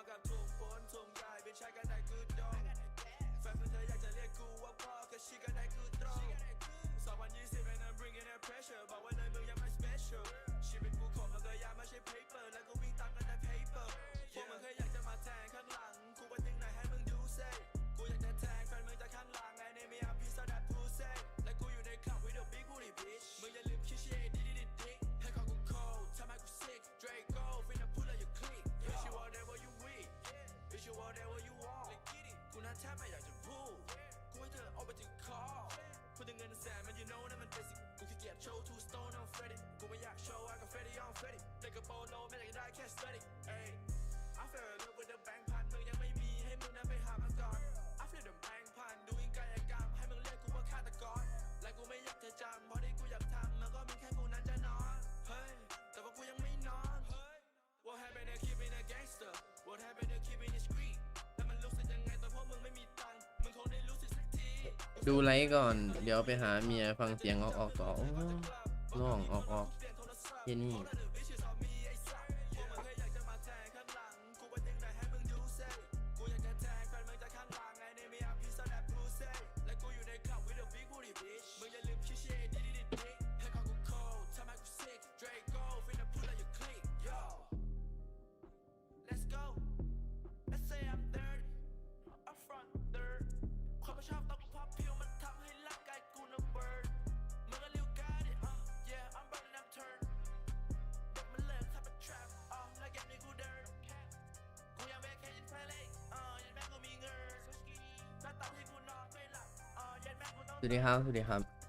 มากับทุ่งฝนทุ่งใหญ่ไม่ใช่กันได้คือเ Freddy กูไม่อยากโชว์ว่ากับ Freddy on Freddy แต่กระโปรงโลไม่อยากได้แค่ steady ay I fell in love with the bank พันมึงยังไม่มีให้มึงนั้นไปหามันก่อน I feel the bank พันดูอีกายกรรมให้มึงเรียกกูว่าฆาตกรและกูไม่อยากจะจำเพราะที่กูอยากทำมันก็มีแค่กูนั้นจะนอนเฮ้ยแต่ว่ากูยังไม่นอน What happened to keeping a gangster What happened to keeping it street ลค์ดูไลค์ก่อน เดี๋ยวไปหาเมียฟังเสียงออกอก่อน องออกออกที่นี่ 这里好，这里好。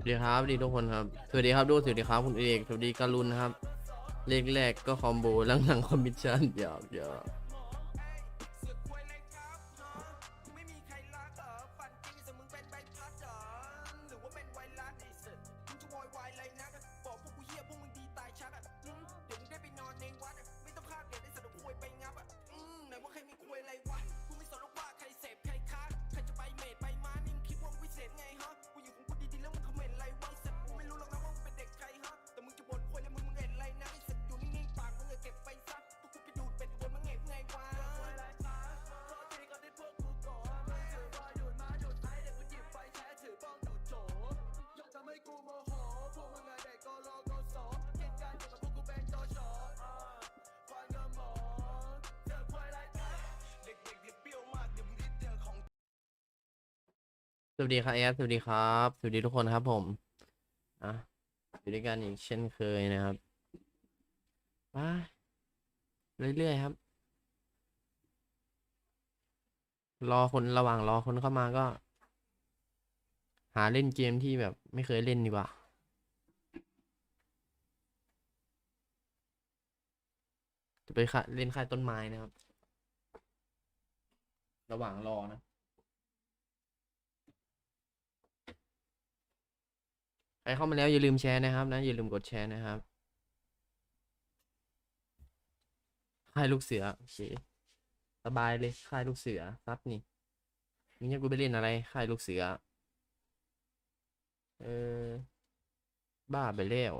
สวัสดีครับสวัดีทุกคนครับ สวัสดีครับดูสวัสดีครับคุณเอกสวัสดีการุณครับ เลขแรกก็คอมโบหลังๆคอมมิชชั่นหยอกหยอก สวัสดีครับแอสสวัสดีครับ สวัสดีทุกคนครับผมอะอยู่ด้วยกันอีกเช่นเคยนะครับไปเรื่อยๆครับ รอคนระหว่างรอคนเข้ามาก็ หาเล่นเกมที่แบบไม่เคยเล่นดีกว่าจะไปเล่นค่ายต้นไม้นะครับ ระหว่างรอนะ ครเข้ามาแล้วอย่าลืมแชร์นะครับนะอย่าลืมกดแชร์นะครับค่ายลูกเสือโอเคสบายเลยค่ายลูกเสือซับนี่มึงอยากกูไปเล่นอะไรค่ายลูกเสือ เออ บ้าไปแล้ว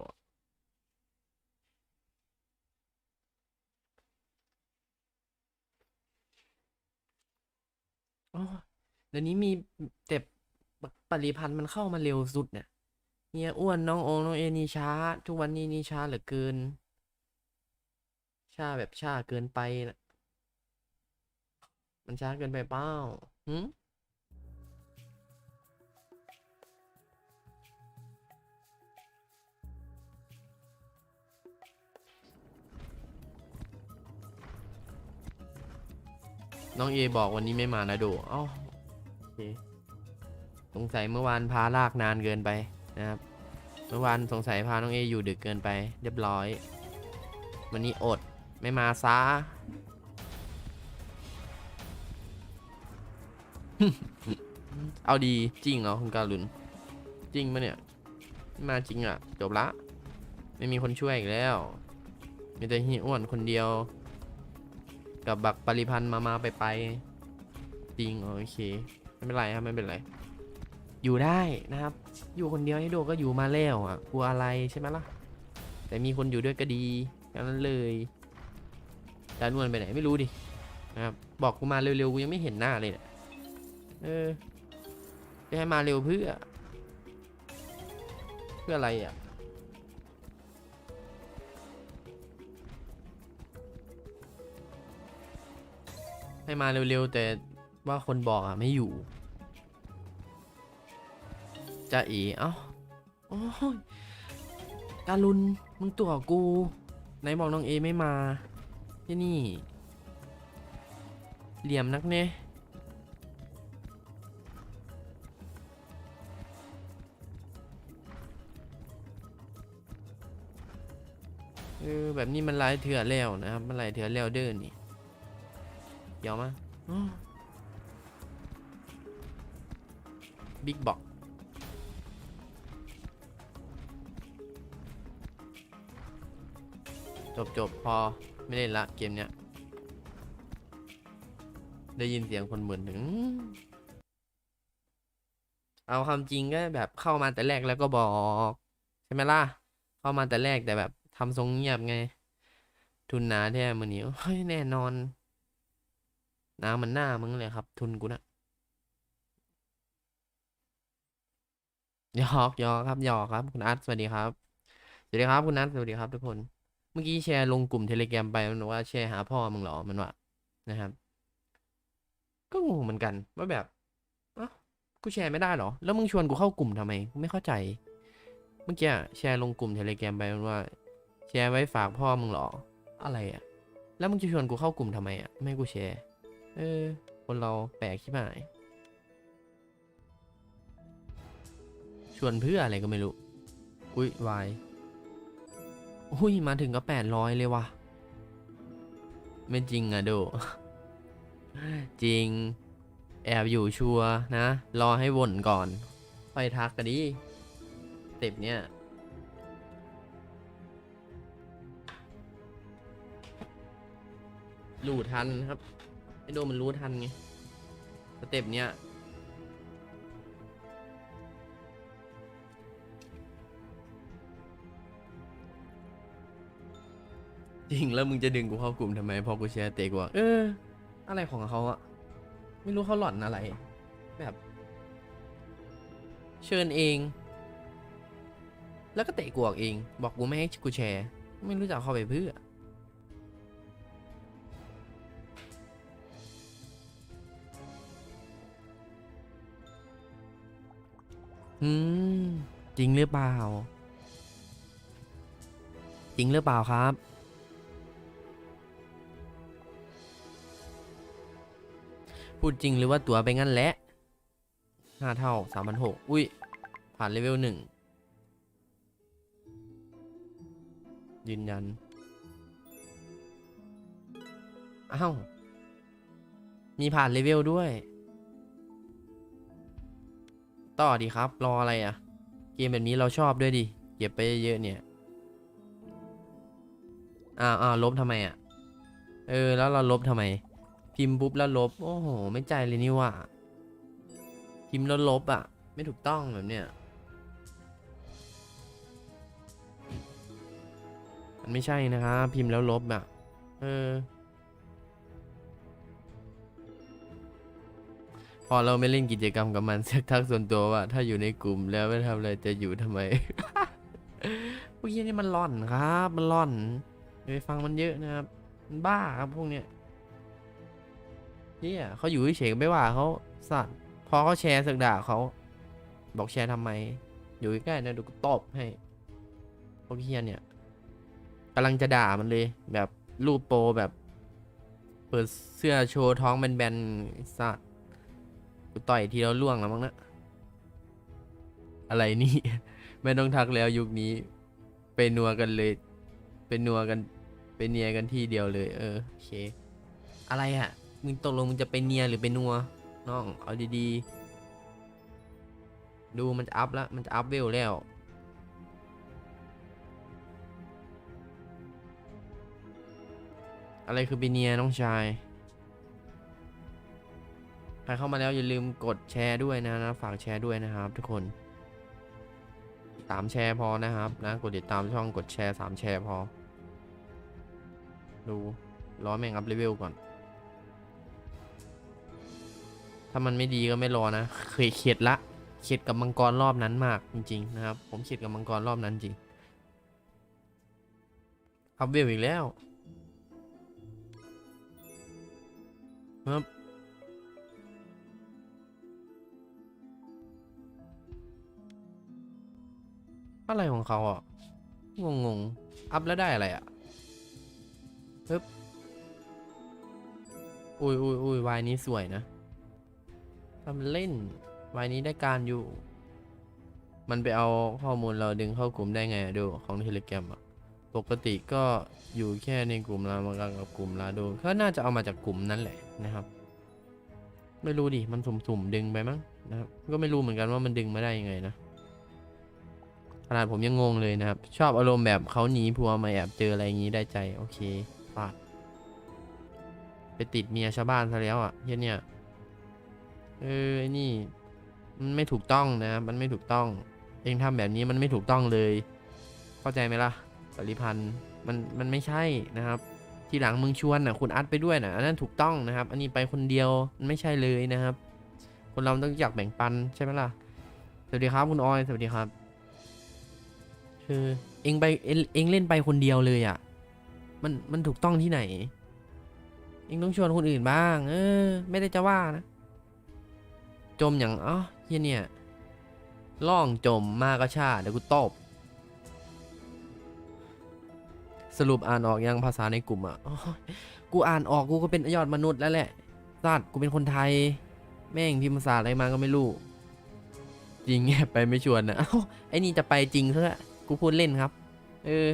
เดี๋ยวนี้มีแต่ปริพันธ์มันเข้ามาเร็วสุดเนี่ย เฮียอ้วนน้องโองน้องเอนี่ช้า ทุกวันนี้นี่ช้าเหลือเกิน ช้าแบบช้าเกินไปนะมันช้าเกินไปเปล่าหืมน้องเอบอกวันนี้ไม่มานะโดเอ้าโอเค สงสัยเมื่อวานพาลากนานเกินไป นะครับเมื่อวานสงสัยพาน้องเออยู่ดึกเกินไป เรียบร้อย วันนี้อดไม่มาซะเอาดีจริงเหรอคุณการุน จริงปะเนี่ยไม่มาจริงอะ จบละ ไม่มีคนช่วยอีกแล้ว มีแต่ฮีอ้วนคนเดียว กับบักปริพันธ์มามาไปไปจริง โอเค ไม่เป็นไรครับ ไม่เป็นไร อยู่ได้นะครับ อยู่คนเดียวให้โดก็อยู่มาแล้วอะกลัวอะไรใช่ไหมล่ะ แต่มีคนอยู่ด้วยก็ดีแค่นั้นเลยจานวนไปไหนไม่รู้ดินะครับบอกกูมาเร็วๆกูยังไม่เห็นหน้าเลยเนี่ยเออจะให้มาเร็วเพื่อ เพื่ออะไรอะให้มาเร็วๆแต่ว่าคนบอกอะไม่อยู่ จะอีเอ้าโอ้ยการุนมึงตัวกูไหนบอกน้องเอไม่มาที่นี่ เหลี่ยมนักเน่เออแบบนี้มันหลายเถื่อแล้วนะครับ มันหลายเถื่อแล้วเดินนี่เดี๋ยวมาบิ๊กบอก จบจบพอไม่เล่นละเกมเนี้ย ได้ยินเสียงคนเหมือนถึงเอาความจริงก็แบบเข้ามาแต่แรกแล้วก็บอก ใช่ไหมล่ะ เข้ามาแต่แรกแต่แบบทำทรงเงียบไง ทุนหนาแท้มือนี้เฮ้ยแน่นอนน้ำมันหน้ามึงเลยครับ ทุนกูนะยอกยอกครับยอกครับ คุณอาร์ตสวัสดีครับ สวัสดีครับ คุณนัทสวัสดีครับทุกคน มื่อกี้แชร์ลงกลุ่มเทเล gram ไปมันว่าแชร์หาพ่อมึงเหรอมันว่านะครับ ก็งงเหมือนกันว่าแบบอ้ากูแชร์ไม่ได้เหรอ แล้วมึงชวนกูเข้ากลุ่มทำไมกูไม่เข้าใจ เมื่อกี้แชร์ลงกลุ่มเทเล gram ไปมันว่า แชร์ไว้ฝากพ่อมึงเหรอ อะไรอะแล้วมึงจะชวนกูเข้ากลุ่มทำไมอะไม่กูแชร์ เออ คนเราแปลกชิบหายชวนเพื่ออะไรก็ไม่รู้ อุ้ยวาย อุ้ยมาถึงก็แปดร้อยเลยวะไม่จริงอะโด จริง แอบอยู่ชัวร์นะ รอให้วนก่อน ค่อยทักกันดิเต็ปเนี้ยรู้ทันครับ ไอโดมันรู้ทันไงสเต็ปเนี้ย จริงแล้วมึงจะดึงกูเข้ากลุ่มทำไมพอกูแชร์เตะกูอะเออ อะไรของเขาอะไม่รู้เขาหล่อนอะไร แบบ เชิญเอง แล้วก็เตะกูออกเอง บอกกูไม่ให้กูแชร์ ไม่รู้จะเอาเข้าไปเพื่ออืม จริงหรือเปล่า จริงหรือเปล่าครับ พูดจริงหรือว่าตั๋วไปงั้นแหละห้าเท่าสามพันหกอุ้ย ผ่านเลเวลหนึ่งยืนยัน อ้าว มีผ่านเลเวลด้วย ต่อดีครับ รออะไรอะ เกมแบบนี้เราชอบด้วยดิ เก็บไปเยอะเนี่ย อ้าวอ้าวลบทำไมอะ เออ แล้วเราลบทำไม พิมพ์ปุ๊บแล้วลบ โอ้โห ไม่ใจเลยนี่ว่าพิมพ์แล้วลบอะ ไม่ถูกต้องแบบเนี้ย มันไม่ใช่นะครับพิมพ์แล้วลบอะ เออ พอเราไม่เล่นกิจกรรมกับมันสักทักส่วนตัวว่า ถ้าอยู่ในกลุ่มแล้วไม่ทำอะไรจะอยู่ทำไมพวกนี้นี่มันร่อนครับ มันร่อนไปฟังมันเยอะนะครับ มันบ้าครับพวกเนี้ย เฮียเขาอยู่เฉยไม่ว่าเขาสัตว์พอเขาแชร์สักด่าเขาบอกแชร์ทำไม อยู่ใกล้ๆนะดูตบให้พวกเฮียเนี่ยกำลังจะด่ามันเลย แบบรูปโปแบบ เปิดเสื้อโชว์ท้องแบนๆสัตว์กูต่อยทีแล้วล่วงแล้วมั้งนะอะไรนี่ ไม่ต้องทักแล้วยุคนี้ ไปนัวกันเลย ไปนัวกัน ไปเนียกันที่เดียวเลย เออโอเค อะไรอะ่ะ มึงตกลงมึงจะไปเนียหรือไปนัวน้องเอาดีๆ ดูมันจะอัพแล้วมันจะอัพเวลแล้วอะไรคือไปเนียน้องชาย ใครเข้ามาแล้วอย่าลืมกดแชร์ด้วยนะนะ ฝากแชร์ด้วยนะครับทุกคน สามแชร์พอนะครับนะ กดติดตามช่องกดแชร์สามแชร์พอ ดูรอแม่งอัพเลเวลก่อนามันไม่ดีก็ไม่รอนะ เคยเข็ดละ เข็ดกับมังกรรอบนั้นมากจริงๆนะครับ ผมเข็ดกับมังกรรอบนั้นจริงอัพเวลอีกแล้วครับอะไรของเขาอะ งงงๆอัพแล้วได้อะไรอะปึ๊บอุ้ยอุ้ยอุ้ยวายนี้สวยนะ ทำเล่นวายนี้ได้การอยู่ มันไปเอาข้อมูลเราดึงเข้ากลุ่มได้ไงดูของเทเล gram อะปกติก็อยู่แค่ในกลุ่มลามากับกลุ่มลาโดก็น่าจะเอามาจากกลุ่มนั้นแหละนะครับ ไม่รู้ดิมันสุ่มๆดึงไปมั้งนะครับ ก็ไม่รู้เหมือนกันว่ามันดึงมาได้ยังไงนะขนาดผมยังงงเลยนะครับ ชอบอารมณ์แบบเขาหนีผัวมาแอบเจออะไรอย่างนี้ได้ใจ โอเคฟาดไปติดเมียชาวบ้านซะแล้วอะเฮียเนี่ย เออไอ้นี่ มันไม่ถูกต้องนะ มันไม่ถูกต้อง เองทำแบบนี้มันไม่ถูกต้องเลย เข้าใจไหมล่ะปริพันธ์มันมันไม่ใช่นะครับ ทีหลังมึงชวนนะคุณอัดไปด้วยนะอันนั้นถูกต้องนะครับ อันนี้ไปคนเดียวมันไม่ใช่เลยนะครับ คนเราต้องอยากแบ่งปันใช่ไหมล่ะสวัสดีครับคุณออยสวัสดีครับ คือเองไปเองเองเล่นไปคนเดียวเลยอะ่ะ มันมันถูกต้องที่ไหน เองต้องชวนคนอื่นบ้าง เออ ไม่ได้จะว่านะ จมอย่างอ๋อเฮียเนี่ยล่องจมมากระชาเดี๋ยวกูตบสรุปอ่านออกยังภาษาในกลุ่มอะกูอ่านออกกูก็เป็นยอดมนุษย์แล้วแหละสัตว์กูเป็นคนไทย แม่งพิมพ์ภาษาอะไรมาก็ไม่รู้ จริงแงไปไม่ชวนนะเอ้าไอ้นี่จะไปจริงซะละกูพูดเล่นครับ เออ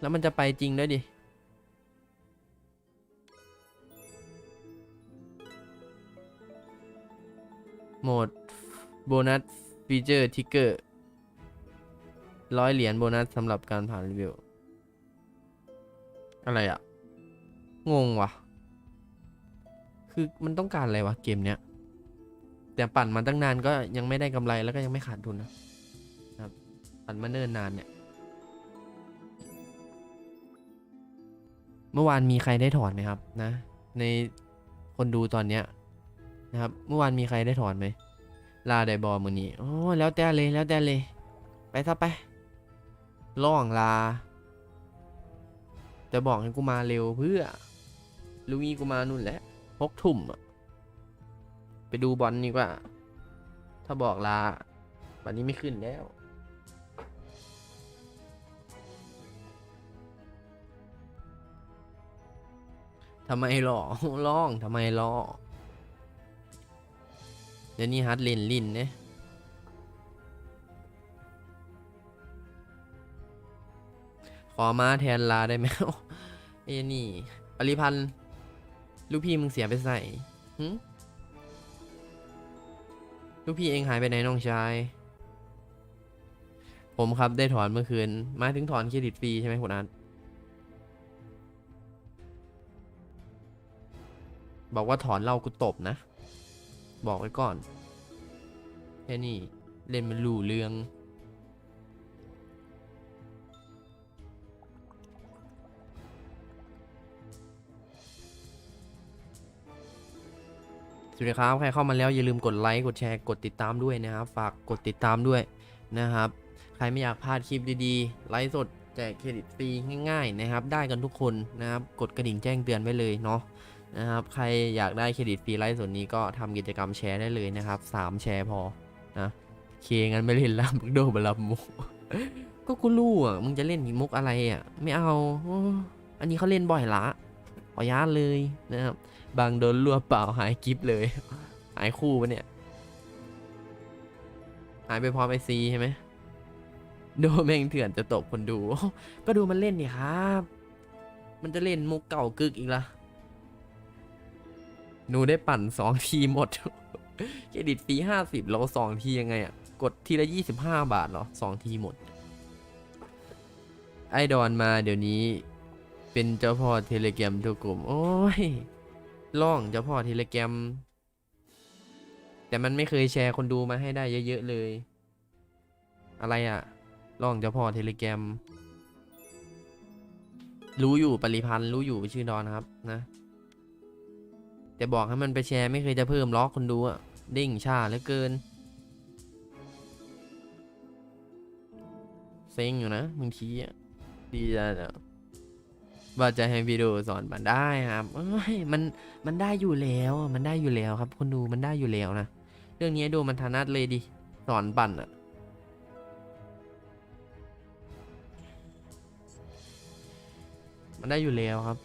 แล้วมันจะไปจริงด้วยดิ โหมดโบนัสฟีเจอร์ทิกเกอร์ร้อยเหรียญโบนัสสำหรับการผ่านรีวิว อะไรอะงงว่ะคือมันต้องการอะไรวะเกมเนี้ย แต่ปั่นมาตั้งนานก็ยังไม่ได้กำไรแล้วก็ยังไม่ขาดทุนนะนะครับ ปั่นมาเนิ่นนานเนี่ย เมื่อวานมีใครได้ถอนไหมครับนะ ในคนดูตอนเนี้ย นะครับ เมื่อวานมีใครได้ถอนไหม ลาได้บอมือนี้ โอ้ แล้วแต่เลย แล้วแต่เลย ไปซะไป ล่องลา จะบอกให้กูมาเร็วเพื่อ ลุงีกูมานู่นแหละหกทุ่มอะไปดูบอลดีกว่า ถ้าบอกลา วันนี้ไม่ขึ้นแล้วทำไมหรอร้องทำไมรอ เดี๋ยวนี้ฮัดเลนลินเนี่ยขอมาแทนลาได้ไหมไอ้นี่ปริพันธ์ลูกพี่มึงเสียไปใส่หลูกพี่เองหายไปไหนน้องชาย ผมครับได้ถอนเมื่อคืน มาถึงถอนเครดิตฟรีใช่ไหมคุณอาร์ตบอกว่าถอนเรากูตบนะ บอกไว้ก่อน แค่นี้เล่นมันรู้เรื่อง สวัสดีครับ ใครเข้ามาแล้วอย่าลืมกดไลค์ กดแชร์ กดติดตามด้วยนะครับ ฝากกดติดตามด้วยนะครับ ใครไม่อยากพลาดคลิปดีๆ ไลฟ์สดแจกเครดิตฟรีง่ายๆนะครับ ได้กันทุกคนนะครับ กดกระดิ่งแจ้งเตือนไว้เลยเนาะ นะครับ ใครอยากได้เครดิตฟรีไลฟ์สดนี้ก็ทำกิจกรรมแชร์ได้เลยนะครับสามแชร์พอนะเคงั้นไม่เล่นละมึงโดนมารับมุกก็กูรู้อะมึงจะเล่นมุกอะไรอะ ไม่เอา อันนี้เขาเล่นบ่อยละขออนุญาเลยนะครับ บางโดนรัวเปล่าหายกิฟเลย หายคู่ปะเนี่ย หายไปพร้อมไอซีใช่ไหมดูแม่งเถื่อนจะตบคนดู ก็ดูมันเล่นดิครับ มันจะเล่นมุกเก่ากึกอีกละ หนูได้ปั่นสองทีหมด เครดิตฟรีห้าสิบเราสองทียังไงอะกดทีละยี่สิบห้าบาทเหรอสองทีหมด ไอดอนมาเดี๋ยวนี้ เป็นเจ้าพ่อเทเลแกรมทุกกลุ่ม โอ้ยล่องเจ้าพ่อเทเลแกรม แต่มันไม่เคยแชร์คนดูมาให้ได้เยอะๆเลย อะไรอะล่องเจ้าพ่อเทเลแกรมรู้อยู่ปริพันธ์รู้อยู่ชื่อดอนครับนะ แต่บอกให้มันไปแชร์ไม่เคยจะเพิ่มล็อกคนดูอะเด้งชาเหลือเกิน เซ็งอยู่นะบางทีอะดีจะว่าจะให้วิดีโอสอนมันได้ครับมันมันได้อยู่แล้วมันได้อยู่แล้วครับ คนดูมันได้อยู่แล้วนะเรื่องนี้ดูมันถนัดเลยดิสอนปั่นอะมันได้อยู่แล้วครับ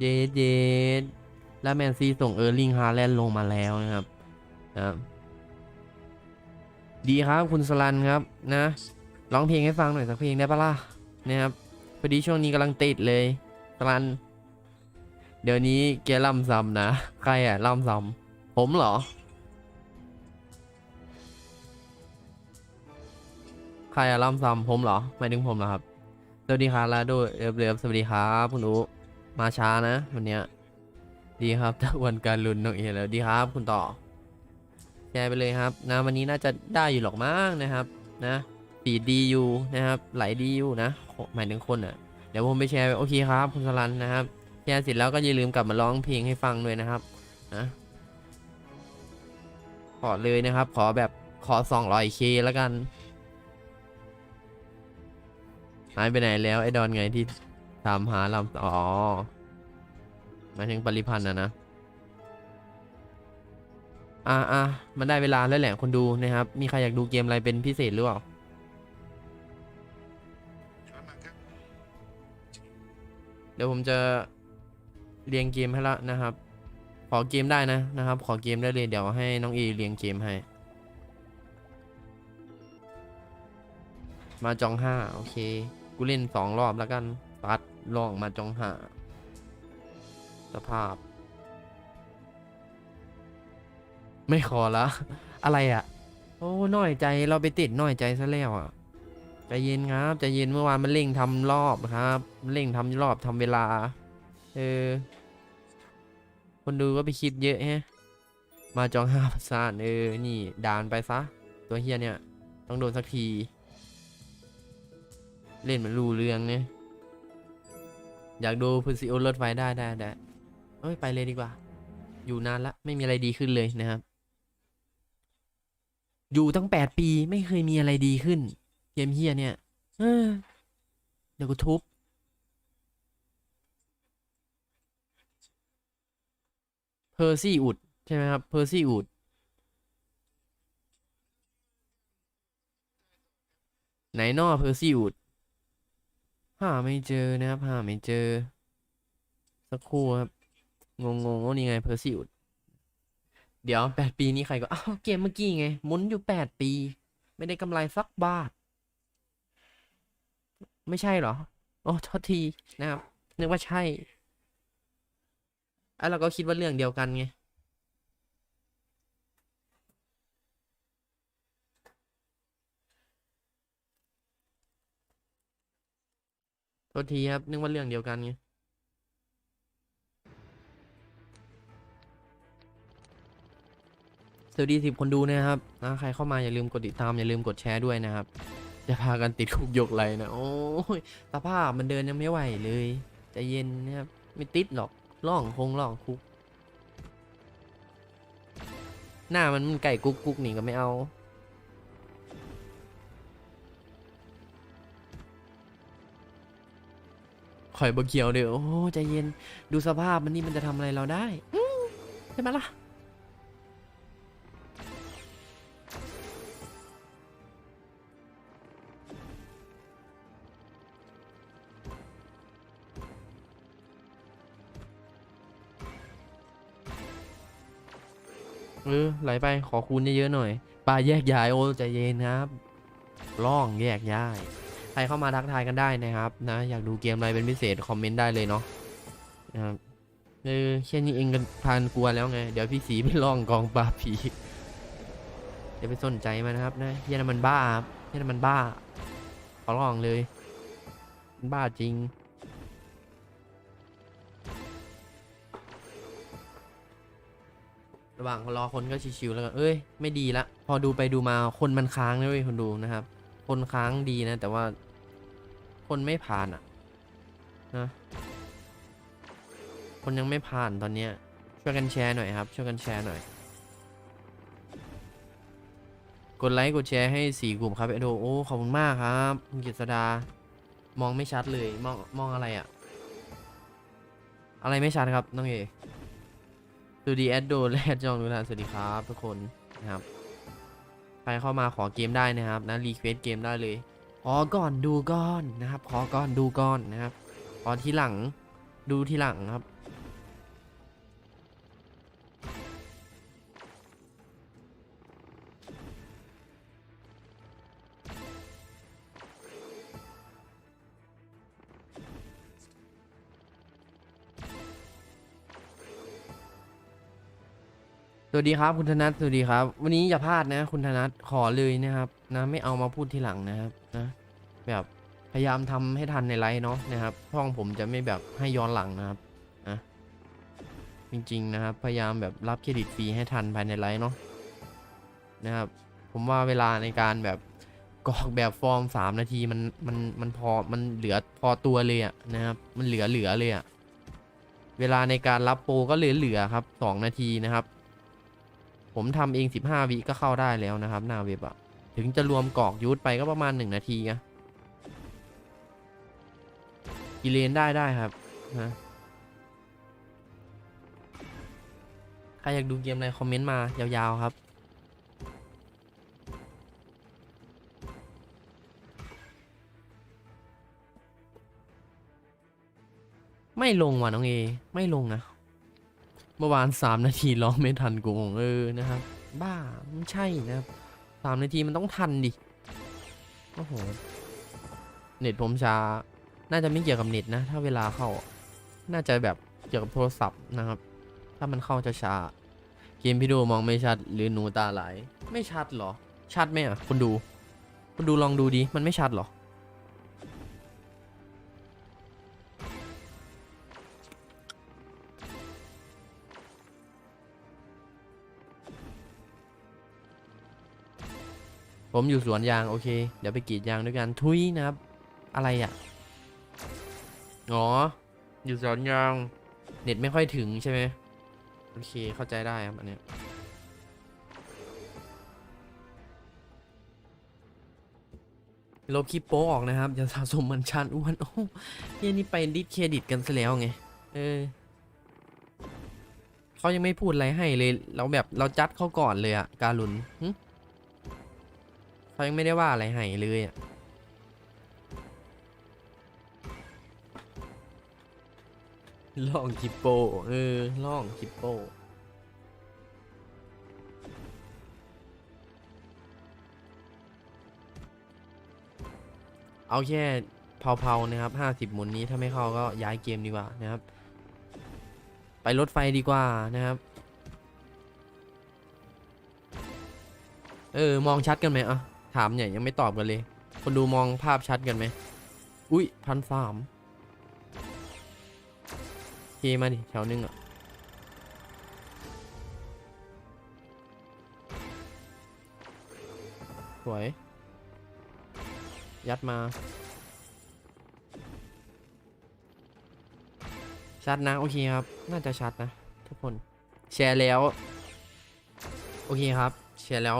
เยดเยดแล้วแมนซีส่งเออร์ลิงฮาแลนด์ลงมาแล้วนะครับนะดีครับคุณสลันครับนะร้องเพลงให้ฟังหน่อยสักเพลงได้ปะล่ะนะครับพอดีช่วงนี้กำลังติดเลยสลัน เดี๋ยวนี้แกล่ำซ้ำนะ ใครอะล่ำซ้ำผมเหรอ ใครอะล่ำซ้ำผมเหรอหมายถึงผมเหรอครับสวัสดีครับลาโดเรียบเรียบสวัสดีครับคุณอุ มาช้านะวันเนี้ยดีครับตะวันการลุนน้องเอแล้วดีครับ คุณต่อแชร์ไปเลยครับนะวันนี้น่าจะได้อยู่หรอกมั้งนะครับ นะปีดดีอยู่นะครับ ไหลดีอยู่นะหมายถึงคนอะเดี๋ยวผมไปแชร์ไปโอเคครับ คุณสลันนะครับแชร์เสร็จแล้วก็อย่าลืมกลับมาร้องเพลงให้ฟังด้วยนะครับนะขอเลยนะครับ ขอแบบขอ 200 k แล้วกันหายไปไหนแล้วไอ้ดอนไงที่ ตามหาลำอ๋อหมายถึงปริพันธ์นะนะ อ่าอ่ามันได้เวลาแล้วแหละคนดูนะครับ มีใครอยากดูเกมอะไรเป็นพิเศษหรือเปล่าเดี๋ยวผมจะเรียงเกมให้ละนะครับ ขอเกมได้นะนะครับ ขอเกมได้เลยเดี๋ยวให้น้องเอเรียงเกมให้ มาจองห้าโอเค กูเล่นสองรอบแล้วกันตัด ลองมาจองหา สภาพ ไม่ขอละ อะไรอะ โอ้น้อยใจเราไปติดน้อยใจซะแล้วอะใจเย็นครับใจเย็นเมื่อวานมันเร่งทำรอบครับเร่งทำรอบทำเวลา เออ คนดูก็ไปคิดเยอะแฮะ มาจองห้าพันซานเออ นี่ดานไปซะ ตัวเฮียเนี่ย ต้องโดนสักที เล่นเหมันรู้เรื่องเนี่ย อยากดูพุซิโอรถไฟได้ได้ได้เอ้ยไปเลยดีกว่า อยู่นานละไม่มีอะไรดีขึ้นเลยนะครับ อยู่ตั้งแปดปีไม่เคยมีอะไรดีขึ้น เกมเฮียเนี่ยเออเดี๋ยวกูทุบเพอร์ซี่อุดใช่ไหมครับเพอร์ซี่อุดไหนนอเพอร์ซี่อุด หาไม่เจอนะครับหาไม่เจอ สักครู่ครับ งงงๆว่านี่ไงเพอร์ซี่อุดเดี๋ยวแปดปีนี้ใครก็อ้าวเกมเมื่อกี้ไงหมุนอยู่แปดปี ไม่ได้กำไรสักบาท ไม่ใช่เหรอโอ้ทษทีนะครับนึกว่าใช่ไอ้เราก็คิดว่าเรื่องเดียวกันไง โทษทีครับนึกว่าเรื่องเดียวกันไงสวัสดีสิบคนดูนะครับนะใครเข้ามาอย่าลืมกดติดตามอย่าลืมกดแชร์ด้วยนะครับ จะพากันติดคุกยกไหลนะ โอ้ยสภาพมันเดินยังไม่ไหวเลยใจะเย็นนะครับ ไม่ติดหรอกล่องคงล่องคุก หน้ามันมันไก่กุ๊กกุ๊กนี่ก็ไม่เอา ข่อยบะเขียวเดี๋ยวโอ้ใจเย็นดูสภาพมันนี่มันจะทำอะไรเราได้ใช่ไหมล่ะเออไหลไปขอคูณเยอะๆหน่อยปลาแยกย้ายโอ้ใจเย็นครับล่องแยกย้าย ใครเข้ามาทักทายกันได้นะครับนะ อยากดูเกมอะไรเป็นพิเศษคอมเมนต์ได้เลยเนาะนะครับเออแค่นี้เองกันพานกลัวแล้วไง เดี๋ยวพี่สีไปล่องกองปราผีอย่าไปสนใจมันนะครับนะเฮียนั่นมันบ้าเฮียนั่นมันบ้าขอร้องเลย มันบ้าจริงระหว่างรอคนก็ชิวๆแล้วก็เอ้ย ไม่ดีละ พอดูไปดูมาคนมันค้างนะเว้ยคนดูนะครับ คนค้างดีนะ แต่ว่าคนไม่ผ่านอะนะคนยังไม่ผ่านตอนเนี้ยช่วยกันแชร์หน่อยครับ ช่วยกันแชร์หน่อย กดไลค์กดแชร์ให้สี่กลุ่มครับเอโดโอ้ขอบคุณมากครับคุณกิษดามองไม่ชัดเลยมองมองอะไรอะอะไรไม่ชัดครับน้องเอสวัสดีแอดโดและแอดจองทุกท่าสวัสดีครับทุกคนนะครับ รเข้ามาขอเกมได้นะครับนะรีเควสเกมได้เลยขอก่อนดูก่อนนะครับขอก่อนดูก่อนนะครับขอทีหลังดูทีหลังครับ สวัสดีครับคุณธนัทสวัสดีครับ วันนี้อย่าพลาดนะ คุณธนัทขอเลยนะครับ นะไม่เอามาพูดทีหลังนะครับนะแบบพยายามทำให้ทันในไลฟ์เนาะนะครับช่องผมจะไม่แบบให้ย้อนหลังนะครับนะจริงๆนะครับ พยายามแบบรับเครดิตฟรีให้ทันภายในไลฟ์เนาะนะครับ ผมว่าเวลาในการแบบกรอกแบบฟอร์มสามนาทีมันมันมันพอมันเหลือพอตัวเลยอะนะครับ มันเหลือเหลือเลยอะเวลาในการรับโปรก็เหลือเหลือครับสองนาทีนะครับ ผมทำเอง 15 วิก็เข้าได้แล้วนะครับ หน้าเว็บอะถึงจะรวมกรอกยูทไปก็ประมาณ 1 นาทีนะกีเลนได้ได้ครับนะใครอยากดูเกมอะไรคอมเมนต์มายาวๆครับไม่ลงว่ะน้องเอ ไม่ลงนะ เมื่อวานสามนาทีร้องไม่ทันกูงเออนะครับ บ้าไม่ใช่นะครับสามนาทีมันต้องทันดิโอ้โหเน็ตผมช้าน่าจะไม่เกี่ยวกับเน็ตนะ ถ้าเวลาเข้า น่าจะแบบเกี่ยวกับโทรศัพท์นะครับ ถ้ามันเข้าจะช้าเกมพี่ดูมองไม่ชัดหรือหนูตาไหลไม่ชัดหรอ ชัดไหมอะคุณดูคุณดูลองดูดิมันไม่ชัดหรอ ผมอยู่สวนยางโอเค เดี๋ยวไปกรีดยางด้วยกันทุยนะครับ อะไรอะอ๋อ อยู่สวนยาง เน็ตไม่ค่อยถึงใช่ไหมโอเคเข้าใจได้ครับอันเนี้ยลบคลิปโป๊ออกนะครับอย่าสะสมมันชันอ้วนโอ้เฮียนี่ไปดิสเครดิตกันซะแล้วไง เออเขายังไม่พูดอะไรให้เลย เราแบบเราจัดเขาก่อนเลยอะการุนหึ เขายังไม่ได้ว่าอะไรให้เลยอะล่องคิปโปเออล่องคิปโปเอาแค่เผาๆนะครับห้าสิบหมุนนี้ถ้าไม่เข้าก็ย้ายเกมดีกว่านะครับ ไปรถไฟดีกว่านะครับ เออ มองชัดกันไหมอะ ถามเนี่ยยังไม่ตอบกันเลย คนดูมองภาพชัดกันไหม อุ้ยพันสามเคมาดิแถวหนึงอะ สวย ยัดมา ชัดนะ โอเคครับ น่าจะชัดนะ ทุกคน แชร์แล้ว โอเคครับ แชร์แล้ว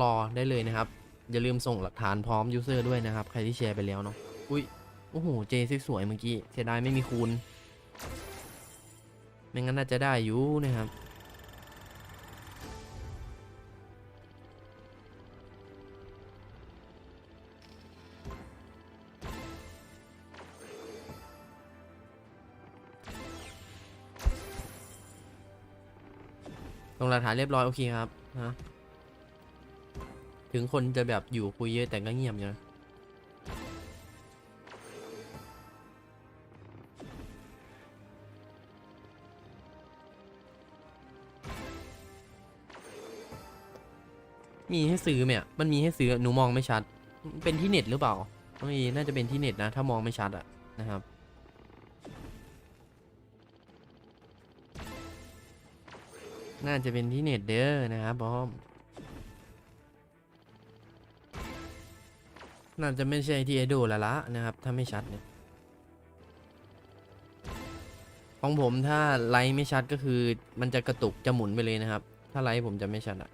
รอได้เลยนะครับ อย่าลืมส่งหลักฐานพร้อมยูเซอร์ด้วยนะครับ ใครที่แชร์ไปแล้วเนาะอุ้ยโอ้โหเจสวยๆเมื่อกี้เสียดายไม่มีคูณไม่งั้นน่าจะได้อยู่นะครับลงหลักฐานเรียบร้อย โอเคครับนะ ถึงคนจะแบบอยู่คุยเยอะแต่ก็เงียบอยู่นะมีให้ซื้อไหมอะมันมีให้ซื้อหนูมองไม่ชัด เป็นที่เน็ตหรือเปล่าไม่น่าจะเป็นที่เน็ตนะ ถ้ามองไม่ชัดอะนะครับ น่าจะเป็นที่เน็ตเด้อนะครับบอม น่าจะไม่ใช่ที่ไอดูและละนะครับ ถ้าไม่ชัดเนี่ยของผมถ้าไลท์ไม่ชัดก็คือ มันจะกระตุกจะหมุนไปเลยนะครับ ถ้าไลท์ผมจะไม่ชัดอะ